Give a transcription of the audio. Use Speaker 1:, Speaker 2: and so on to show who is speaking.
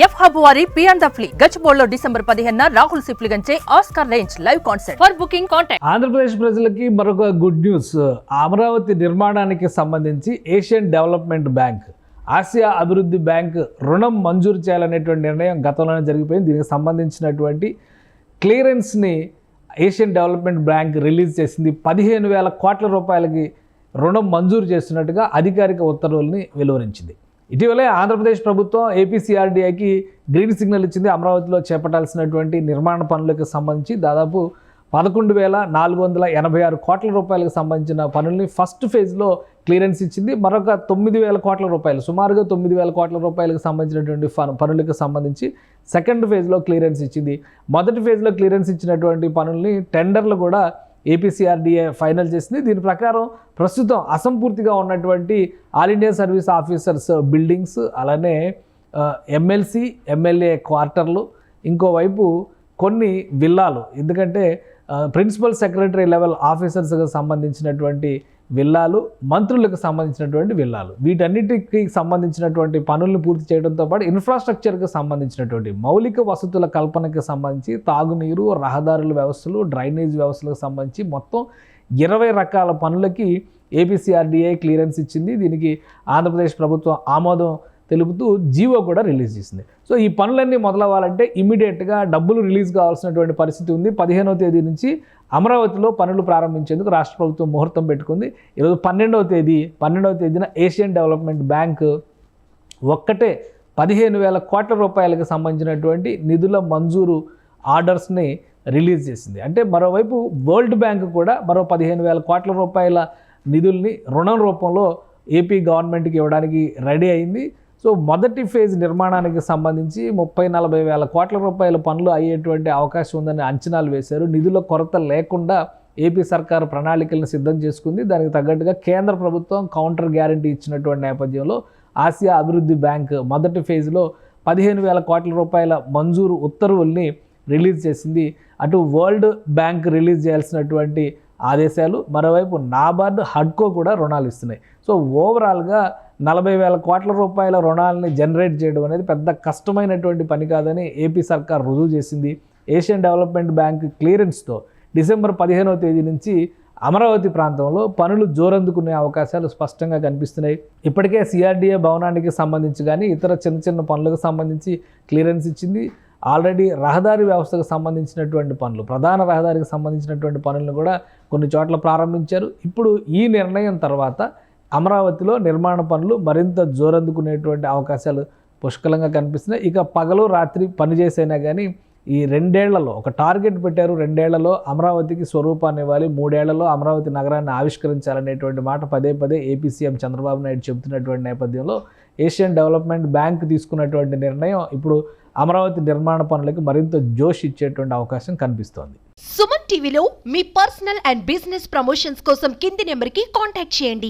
Speaker 1: F hub వారి పియాన్ ద ఫ్లీ గచ్చిబోల్లో డిసెంబర్ పదిహేన Rahul సిప్లిగంచే Oscar range live concert. For booking contact.
Speaker 2: Andhra Pradesh ప్రజలకి మరొక గుడ్ న్యూస్. అమరావతి నిర్మాణానికి సంబంధించి ఏషియన్ డెవలప్మెంట్ బ్యాంక్ ఆసియా అభివృద్ధి బ్యాంక్ రుణం మంజూరు చేయాలనేటువంటి నిర్ణయం గతంలోనే జరిగిపోయింది. దీనికి సంబంధించినటువంటి క్లియరెన్స్ని ఏషియన్ డెవలప్మెంట్ బ్యాంక్ రిలీజ్ చేసింది. పదిహేను వేల కోట్ల రూపాయలకి రుణం మంజూరు చేస్తున్నట్టుగా అధికారిక ఉత్తర్వుల్ని వెలువరించింది. ఇటీవలే ఆంధ్రప్రదేశ్ ప్రభుత్వం ఏపీసీఆర్డీఐకి గ్రీన్ సిగ్నల్ ఇచ్చింది. అమరావతిలో చేపట్టాల్సినటువంటి నిర్మాణ పనులకు సంబంధించి దాదాపు పదకొండు వేల నాలుగు వందల ఎనభై ఆరు కోట్ల రూపాయలకు సంబంధించిన పనుల్ని ఫస్ట్ ఫేజ్లో క్లియరెన్స్ ఇచ్చింది. మరొక తొమ్మిది వేల కోట్ల రూపాయలు సుమారుగా తొమ్మిది వేల కోట్ల రూపాయలకు సంబంధించినటువంటి పనులకు సంబంధించి సెకండ్ ఫేజ్లో క్లియరెన్స్ ఇచ్చింది. మొదటి ఫేజ్లో క్లియరెన్స్ ఇచ్చినటువంటి పనుల్ని టెండర్లు కూడా ఏపీసీఆర్డీఏ ఫైనల్ చేసింది. దీని ప్రకారం ప్రస్తుతం అసంపూర్తిగా ఉన్నటువంటి all India service officers buildings అలానే ఎమ్మెల్సీ ఎమ్మెల్యే క్వార్టర్లు ఇంకోవైపు కొన్ని విల్లాలు. ఎందుకంటే ప్రిన్సిపల్ సెక్రటరీ లెవెల్ ఆఫీసర్స్కి సంబంధించినటువంటి విల్లాలు మంత్రులకు సంబంధించినటువంటి విల్లాలు. వీటన్నిటికి సంబంధించినటువంటి పనులను పూర్తి చేయడంతో పాటు ఇన్ఫ్రాస్ట్రక్చర్కి సంబంధించినటువంటి మౌలిక వసతుల కల్పనకి సంబంధించి తాగునీరు రహదారుల వ్యవస్థలు డ్రైనేజ్ వ్యవస్థలకు సంబంధించి మొత్తం ఇరవై రకాల పనులకి ఏపీసీఆర్డీఏ క్లియరెన్స్ ఇచ్చింది. దీనికి ఆంధ్రప్రదేశ్ ప్రభుత్వం ఆమోదం తెలుపుతూ జీవో కూడా రిలీజ్ చేసింది. సో ఈ పనులన్నీ మొదలవ్వాలంటే ఇమీడియట్గా డబ్బులు రిలీజ్ కావాల్సినటువంటి పరిస్థితి ఉంది. పదిహేనవ తేదీ నుంచి అమరావతిలో పనులు ప్రారంభించేందుకు రాష్ట్ర ప్రభుత్వం ముహూర్తం పెట్టుకుంది. ఈరోజు పన్నెండవ తేదీ పన్నెండవ తేదీన ఏషియన్ డెవలప్మెంట్ బ్యాంక్ ఒక్కటే పదిహేను వేల కోట్ల రూపాయలకు సంబంధించినటువంటి నిధుల మంజూరు ఆర్డర్స్ని రిలీజ్ చేసింది. అంటే మరోవైపు వరల్డ్ బ్యాంక్ కూడా మరో పదిహేను వేల కోట్ల రూపాయల నిధుల్ని రుణం రూపంలో ఏపీ గవర్నమెంట్కి ఇవ్వడానికి రెడీ అయింది. సో మొదటి ఫేజ్ నిర్మాణానికి సంబంధించి ముప్పై నలభై వేల కోట్ల రూపాయల పనులు అయ్యేటువంటి అవకాశం ఉందని అంచనాలు వేశారు. నిధుల కొరత లేకుండా ఏపీ సర్కారు ప్రణాళికలను సిద్ధం చేసుకుంది. దానికి తగ్గట్టుగా కేంద్ర ప్రభుత్వం కౌంటర్ గ్యారంటీ ఇచ్చినటువంటి నేపథ్యంలో ఆసియా అభివృద్ధి బ్యాంక్ మొదటి ఫేజ్లో పదిహేను వేల కోట్ల రూపాయల మంజూరు ఉత్తర్వుల్ని రిలీజ్ చేసింది. అటు వరల్డ్ బ్యాంక్ రిలీజ్ చేయాల్సినటువంటి ఆదేశాలు మరోవైపు నాబార్డ్ హడ్కో కూడా రుణాలు ఇస్తున్నాయి. సో ఓవరాల్గా నలభై వేల కోట్ల రూపాయల రుణాలని జనరేట్ చేయడం అనేది పెద్ద కష్టమైనటువంటి పని కాదని ఏపీ సర్కార్ రుజువు చేసింది. ఏషియన్ డెవలప్మెంట్ బ్యాంక్ క్లియరెన్స్తో డిసెంబర్ పదిహేనవ తేదీ నుంచి అమరావతి ప్రాంతంలో పనులు జోరందుకునే అవకాశాలు స్పష్టంగా కనిపిస్తున్నాయి. ఇప్పటికే సిఆర్డీఏ భవనానికి సంబంధించి కానీ ఇతర చిన్న చిన్న పనులకు సంబంధించి క్లియరెన్స్ ఇచ్చింది. ఆల్రెడీ రహదారి వ్యవస్థకు సంబంధించినటువంటి పనులు ప్రధాన రహదారికి సంబంధించినటువంటి పనులను కూడా కొన్ని చోట్ల ప్రారంభించారు. ఇప్పుడు ఈ నిర్ణయం తర్వాత అమరావతిలో నిర్మాణ పనులు మరింత జోరందుకునేటువంటి అవకాశాలు పుష్కలంగా కనిపిస్తున్నాయి. ఇక పగలు రాత్రి పనిచేసైనా కానీ ఈ రెండేళ్ళలో ఒక టార్గెట్ పెట్టారు. రెండేళ్ళలో అమరావతికి స్వరూపాన్ని ఇవ్వాలి. మూడేళ్ళలో అమరావతి నగరాన్ని ఆవిష్కరించాలనేటువంటి మాట పదే పదే ఏపీ సీఎం చంద్రబాబు నాయుడు చెబుతున్నటువంటి నేపథ్యంలో ఏషియన్ డెవలప్మెంట్ బ్యాంక్ తీసుకున్నటువంటి నిర్ణయం ఇప్పుడు అమరావతి నిర్మాణ పనులకు మరింత జోష్ ఇచ్చేటువంటి అవకాశం కనిపిస్తోంది.
Speaker 3: సుమన్ టీవీలో మీ పర్సనల్ అండ్ బిజినెస్ ప్రమోషన్స్ కోసం కింది నెంబర్కి కాంటాక్ట్ చేయండి.